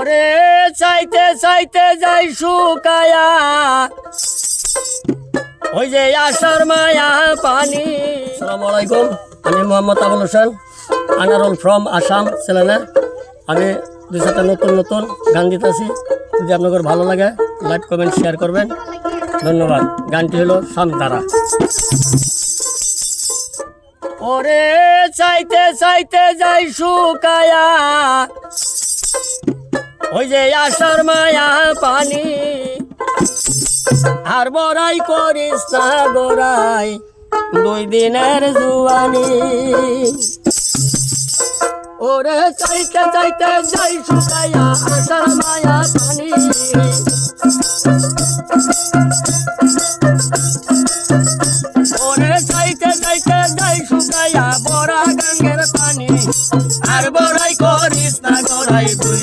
ওরে চাইতে চাইতে যাই শুকায়া। ওই যে আসার মায়া পানি। সালাম আলাইকুম, আমি মোহাম্মদ আবুল হোসেন, আনারুল ফ্রম আসাম, ছেলেনা। আমি দুই সাথে নতুন নতুন গান দিতেছি যদি আপনাদের ভালো লাগে, লাইক, কমেন্ট, শেয়ার করবেন। ধন্যবাদ। গানটি হলো সামতারা ওরে চাইতে চাইতে যাই শুকায়া। ওই যে আসার মায়া পানি। আর বড়াই করিস না গোড়াই দুই দিনের জুয়ানি। ওরে চাইতে চাইতে যাই শুকায়া আসার মায়া পানি। ওরে চাইতে চাইতে যাই শুকায়া বড়া গাঙ্গের পানি। আর বড়াই করিস না গোড়াই দুই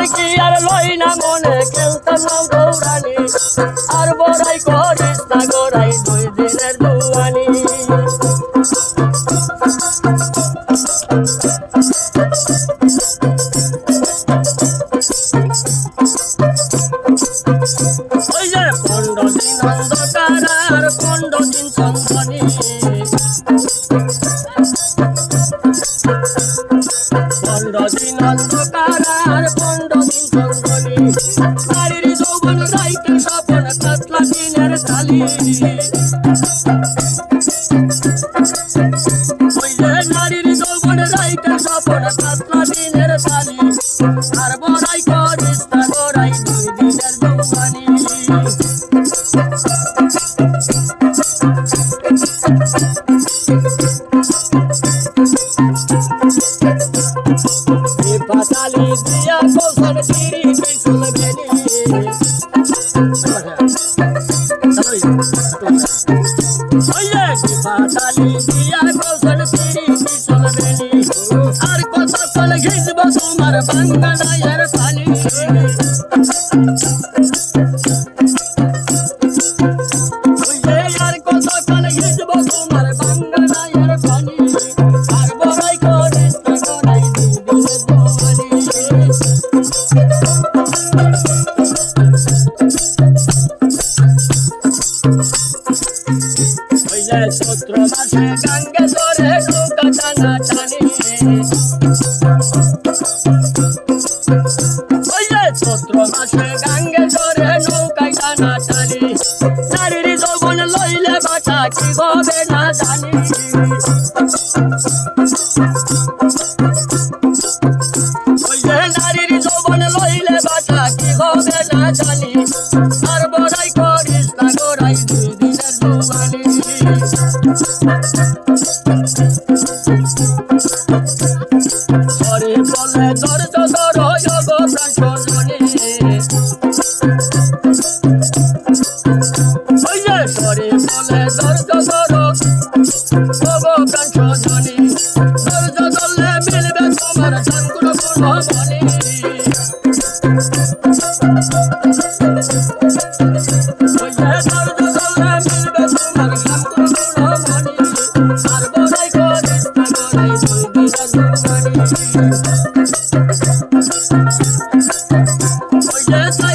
আমার কি আর লই না মনে খেলতাম নাও দৌড়ানি আর বড়াই করিস না গোড়াই দুই দিনের দুয়ানি। ওই যে কাতলা দিনের তালি ওই যে নারীর যৌবন রাইতে স্বপন কাতলা দিনের তালি আর বড়াই করিস না বড়াই দুই দিনের জৌবানি পাতালি দিয়া কৌশল তিরি বিশুল বেনি পাতালি দিয়া আর কত কল ঘিসব তোমার বাঙ্গানায়ের ওই সূত্র মাসে গাঙ্গে ধরে নৌকা টানা টানি সূত্র মাসে গাঙ্গে ধরে নৌকায় টানা টানি নারীর যৌবন লইলে বাটা কি হবে না জানি। নারীর যৌবন লইলে বাটা কি হবে না জানি আর হরে বলে ধর তো যোগ প্রাণ সজনী ওই বলে ধর তো যোগ প্রাণ সজনী ধৈর্য মিলবে তোমার সঙ্গুর গুণমণি ওই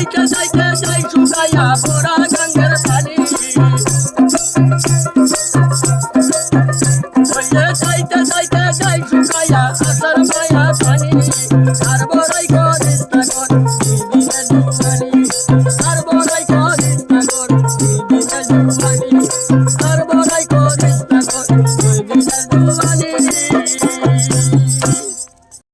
যাইতে যাইতে যাই জুড়াইয়া বড়া গঙ্গের পানি যাইতে যাইতে যাই জুড়াইয়া